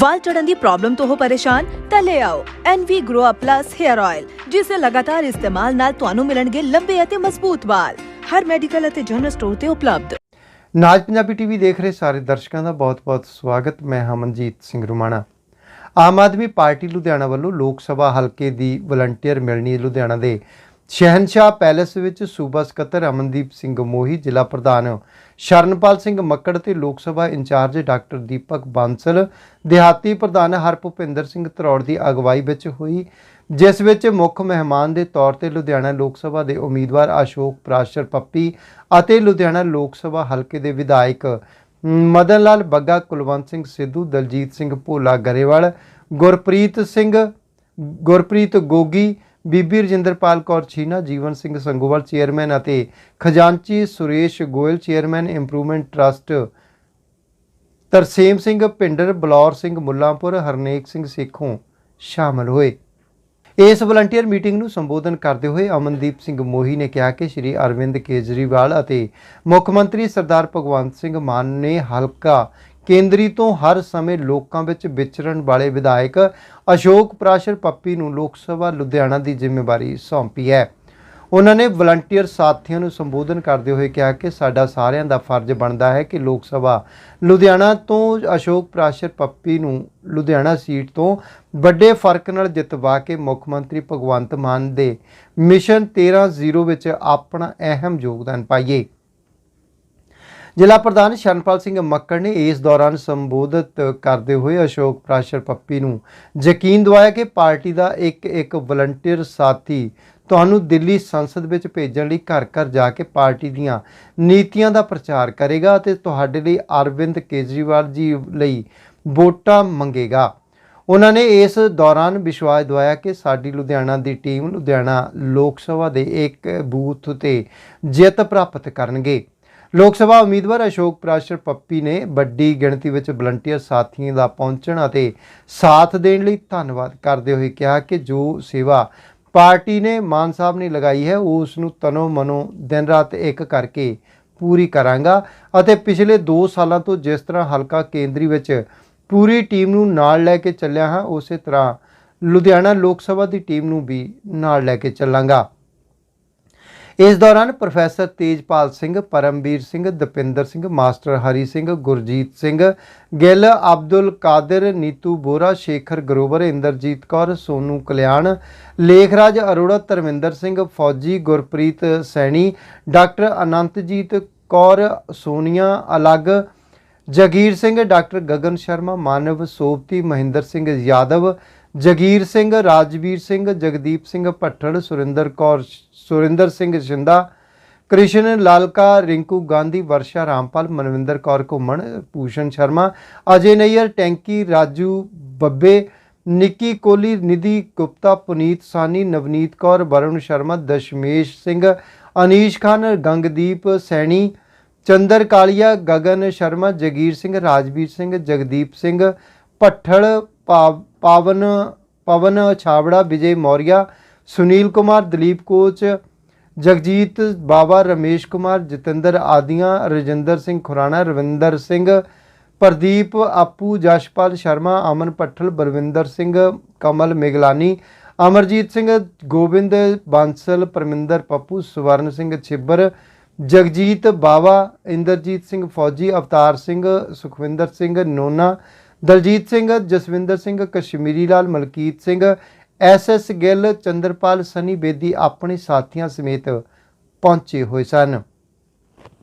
ਵਾਲ ਝੜਨ ਦੀ problem ਤੋਂ ਹੋ ਪਰੇਸ਼ਾਨ, ਤਾਂ ਲੈ ਆਓ NV Grow Up Plus Hair Oil ਜਿਸ ਦੇ ਲਗਾਤਾਰ ਇਸਤੇਮਾਲ ਨਾਲ ਤੁਹਾਨੂੰ ਮਿਲਣਗੇ ਲੰਬੇ ਅਤੇ ਮਜ਼ਬੂਤ ਵਾਲ। ਹਰ ਮੈਡੀਕਲ ਅਤੇ ਜਨਰਲ ਸਟੋਰ ਤੇ ਉਪਲਬਧ। ਨਾਜ ਪੰਜਾਬੀ ਟੀਵੀ ਦੇਖ ਰਹੇ ਸਾਰੇ ਦਰਸ਼ਕਾਂ ਦਾ ਬਹੁਤ-ਬਹੁਤ ਸਵਾਗਤ। ਮੈਂ ਹਾਂ ਸਿੰਘ ਰੁਮਾਣਾ। ਆਮ ਆਦਮੀ ਪਾਰਟੀ ਲੁਧਿਆਣਾ ਵੱਲੋਂ ਲੋਕ ਸਭਾ ਹਲਕੇ ਦੀ ਵਲੰਟੀਅਰ ਮਿਲਣੀ ਲੁਧਿਆਣਾ ਦੇ ਸ਼ਹਿਨਸ਼ਾਹ ਪੈਲੇਸ ਵਿੱਚ ਸੂਬਾ ਸਕੱਤਰ ਅਮਨਦੀਪ ਸਿੰਘ ਮੋਹੀ, ਜ਼ਿਲ੍ਹਾ ਪ੍ਰਧਾਨ ਸ਼ਰਨਪਾਲ ਸਿੰਘ ਮੱਕੜ ਤੇ ਲੋਕ ਸਭਾ ਇੰਚਾਰਜ ਡਾਕਟਰ ਦੀਪਕ ਬਾਂਸਲ, ਦਿਹਾਤੀ ਪ੍ਰਧਾਨ ਹਰਭੁਪਿੰਦਰ ਸਿੰਘ ਤਰੌੜ ਦੀ ਅਗਵਾਈ ਵਿੱਚ ਹੋਈ, ਜਿਸ ਵਿੱਚ ਮੁੱਖ ਮਹਿਮਾਨ ਦੇ ਤੌਰ ਤੇ ਲੁਧਿਆਣਾ ਲੋਕ ਸਭਾ ਦੇ ਉਮੀਦਵਾਰ ਅਸ਼ੋਕ ਪ੍ਰਾਸ਼ਰ ਪੱਪੀ ਅਤੇ ਲੁਧਿਆਣਾ ਲੋਕ ਸਭਾ ਹਲਕੇ ਦੇ ਵਿਧਾਇਕ ਮਦਨ ਲਾਲ ਬੱਗਾ, ਕੁਲਵੰਤ ਸਿੰਘ ਸਿੱਧੂ, ਦਲਜੀਤ ਸਿੰਘ ਭੋਲਾ ਗਰੇਵਾਲ, ਗੁਰਪ੍ਰੀਤ ਸਿੰਘ, ਗੁਰਪ੍ਰੀਤ ਗੋਗੀ ਬੀਬੀ ਰਜਿੰਦਰਪਾਲ ਕੌਰ ਛੀਨਾ, ਜੀਵਨ ਸਿੰਘ ਸੰਗੋਵਾਲ ਚੇਅਰਮੈਨ ਅਤੇ ਖਜ਼ਾਨਚੀ Suresh Goyal chairman improvement trust, Tarsem Singh Pinder, Balaur Singh Mullanpur, Harnek Singh Sekhon ਸ਼ਾਮਲ ਹੋਏ। ਇਸ ਵਲੰਟੀਅਰ ਮੀਟਿੰਗ ਨੂੰ ਸੰਬੋਧਨ ਕਰਦੇ ਹੋਏ ਅਮਨਦੀਪ ਸਿੰਘ ਮੋਹੀ ਨੇ ਕਿਹਾ ਕਿ ਸ਼੍ਰੀ ਅਰਵਿੰਦ ਕੇਜਰੀਵਾਲ ਅਤੇ ਮੁੱਖ ਮੰਤਰੀ ਸਰਦਾਰ ਭਗਵੰਤ ਸਿੰਘ ਮਾਨ ਨੇ ਹਲਕਾ ਕੇਂਦਰੀ ਤੋਂ ਹਰ ਸਮੇਂ ਲੋਕਾਂ ਵਿੱਚ ਵਿਚਰਨ ਵਾਲੇ ਵਿਧਾਇਕ ਅਸ਼ੋਕ ਪ੍ਰਾਸ਼ਰ ਪੱਪੀ ਨੂੰ ਲੋਕ ਸਭਾ ਲੁਧਿਆਣਾ ਦੀ ਜ਼ਿੰਮੇਵਾਰੀ ਸੌਂਪੀ ਹੈ। ਉਹਨਾਂ ਨੇ ਵਲੰਟੀਅਰ ਸਾਥੀਆਂ ਨੂੰ ਸੰਬੋਧਨ ਕਰਦੇ ਹੋਏ ਕਿਹਾ ਕਿ ਸਾਡਾ ਸਾਰਿਆਂ ਦਾ ਫਰਜ਼ ਬਣਦਾ ਹੈ ਕਿ ਲੋਕ ਸਭਾ ਲੁਧਿਆਣਾ ਤੋਂ ਅਸ਼ੋਕ ਪ੍ਰਾਸ਼ਰ ਪੱਪੀ ਨੂੰ ਲੁਧਿਆਣਾ ਸੀਟ ਤੋਂ ਵੱਡੇ ਫ਼ਰਕ ਨਾਲ ਜਿੱਤਵਾ ਕੇ ਮੁੱਖ ਮੰਤਰੀ ਭਗਵੰਤ ਮਾਨ ਦੇ ਮਿਸ਼ਨ 13-0 ਵਿੱਚ ਆਪਣਾ ਅਹਿਮ ਯੋਗਦਾਨ ਪਾਈਏ। ਜ਼ਿਲ੍ਹਾ ਪ੍ਰਧਾਨ ਸ਼ਰਨਪਾਲ ਸਿੰਘ ਮੱਕੜ ਨੇ ਇਸ ਦੌਰਾਨ ਸੰਬੋਧਿਤ ਕਰਦੇ ਹੋਏ ਅਸ਼ੋਕ ਪ੍ਰਾਸ਼ਰ ਪੱਪੀ ਨੂੰ ਯਕੀਨ ਦਿਵਾਇਆ ਕਿ ਪਾਰਟੀ ਦਾ ਇੱਕ ਇੱਕ ਵਲੰਟੀਅਰ ਸਾਥੀ ਤੁਹਾਨੂੰ ਦਿੱਲੀ ਸੰਸਦ ਵਿੱਚ ਭੇਜਣ ਲਈ ਘਰ ਘਰ ਜਾ ਕੇ ਪਾਰਟੀ ਦੀਆਂ ਨੀਤੀਆਂ ਦਾ ਪ੍ਰਚਾਰ ਕਰੇਗਾ ਅਤੇ ਤੁਹਾਡੇ ਲਈ ਅਰਵਿੰਦ ਕੇਜਰੀਵਾਲ ਜੀ ਲਈ ਵੋਟਾਂ ਮੰਗੇਗਾ। ਉਹਨਾਂ ਨੇ ਇਸ ਦੌਰਾਨ ਵਿਸ਼ਵਾਸ ਦਿਵਾਇਆ ਕਿ ਸਾਡੀ ਲੁਧਿਆਣਾ ਦੀ ਟੀਮ ਲੁਧਿਆਣਾ ਲੋਕ ਸਭਾ ਦੇ ਇੱਕ ਬੂਥ ਤੇ ਜਿੱਤ ਪ੍ਰਾਪਤ ਕਰਨਗੇ। ਲੋਕ ਸਭਾ ਉਮੀਦਵਾਰ ਅਸ਼ੋਕ ਪ੍ਰਾਸ਼ਰ ਪੱਪੀ ਨੇ ਵੱਡੀ ਗਿਣਤੀ ਵਿੱਚ ਵਲੰਟੀਅਰ ਸਾਥੀਆਂ ਦਾ ਪਹੁੰਚਣ ਅਤੇ ਸਾਥ ਦੇਣ ਲਈ ਧੰਨਵਾਦ ਕਰਦੇ ਹੋਏ ਕਿਹਾ ਕਿ ਜੋ ਸੇਵਾ ਪਾਰਟੀ ਨੇ ਮਾਨ ਸਾਹਿਬ ਨੇ ਲਗਾਈ ਹੈ, ਉਸ ਨੂੰ ਤਨੋ ਮਨੋ ਦਿਨ ਰਾਤ ਇੱਕ ਕਰਕੇ ਪੂਰੀ ਕਰਾਂਗਾ ਅਤੇ ਪਿਛਲੇ 2 ਸਾਲਾਂ ਤੋਂ ਜਿਸ ਤਰ੍ਹਾਂ ਹਲਕਾ ਕੇਂਦਰੀ ਵਿੱਚ ਪੂਰੀ ਟੀਮ ਨੂੰ ਨਾਲ ਲੈ ਕੇ ਚੱਲਿਆ ਹਾਂ, ਉਸੇ ਤਰ੍ਹਾਂ ਲੁਧਿਆਣਾ ਲੋਕ ਸਭਾ ਦੀ ਟੀਮ ਨੂੰ ਵੀ ਨਾਲ ਲੈ ਕੇ ਚੱਲਾਂਗਾ। ਇਸ ਦੌਰਾਨ professor Tejpal Singh, Paramvir Singh, Dapinder Singh, master Hari Singh, Gurjeet Singh, Gill, Abdul Qadir, Neetu Bora, Shekhar Grover, Inderjit Kaur, Sonu Kalyan, Lekhraj Arora, Dharminder Singh, Fauji Gurpreet Saini, doctor Anantjeet Kaur, Sonia Alag, Jagir Singh, doctor Gagan Sharma, Manav Sopti Mahinder Singh Yadav Jagir Singh, Rajvir Singh, Jagdeep Singh Bhatthar, Surinder Kaur, Surinder Singh Shinda Krishan Lalka, Rinku Gandhi, Varsha Rampal, Manvinder Kaur Ghuman, Bhushan Sharma, ਅਜੇ ਨਈਅਰ, ਟੈਂਕੀ, ਰਾਜੂ ਬੱਬੇ, ਨਿੱਕੀ ਕੋਲੀ, ਨਿਧੀ ਗੁਪਤਾ, ਪੁਨੀਤ ਸਾਨੀ, ਨਵਨੀਤ ਕੌਰ, ਵਰੁਣ ਸ਼ਰਮਾ, ਦਸ਼ਮੇਸ਼ ਸਿੰਘ, ਅਨੀਸ਼ ਖਾਨ, ਗੰਗਦੀਪ ਸੈਣੀ, ਚੰਦਰ ਕਾਲੀਆ, ਗਗਨ ਸ਼ਰਮਾ, ਜਗੀਰ Singh, Rajvir Singh, Jagdeep Singh Bhathal Pawan, Pawan Chhabra Vijay Maurya, Sunil Kumar, Dalip coach, Jagjit Bawa, Ramesh Kumar, Jatinder Adian, Rajinder Singh Khurana, Ravinder Singh, Pradeep Appu, Jaspal Sharma, Aman Pathal Balwinder Singh, Kamal Miglani, Amarjit Singh, Gobind Bansal, Parminder Pappu, Swaran Singh Chhibber, Jagjit Bawa, Inderjit Singh Fauji, Avtar Singh, Sukhwinder Singh Nona Daljit Singh, Jaswinder Singh, Kashmiri Lal, Malkit Singh, S S Gill, Chanderpal Sunny Bedi ਆਪਣੇ ਸਾਥੀਆਂ ਸਮੇਤ ਪਹੁੰਚੇ ਹੋਏ ਸਨ।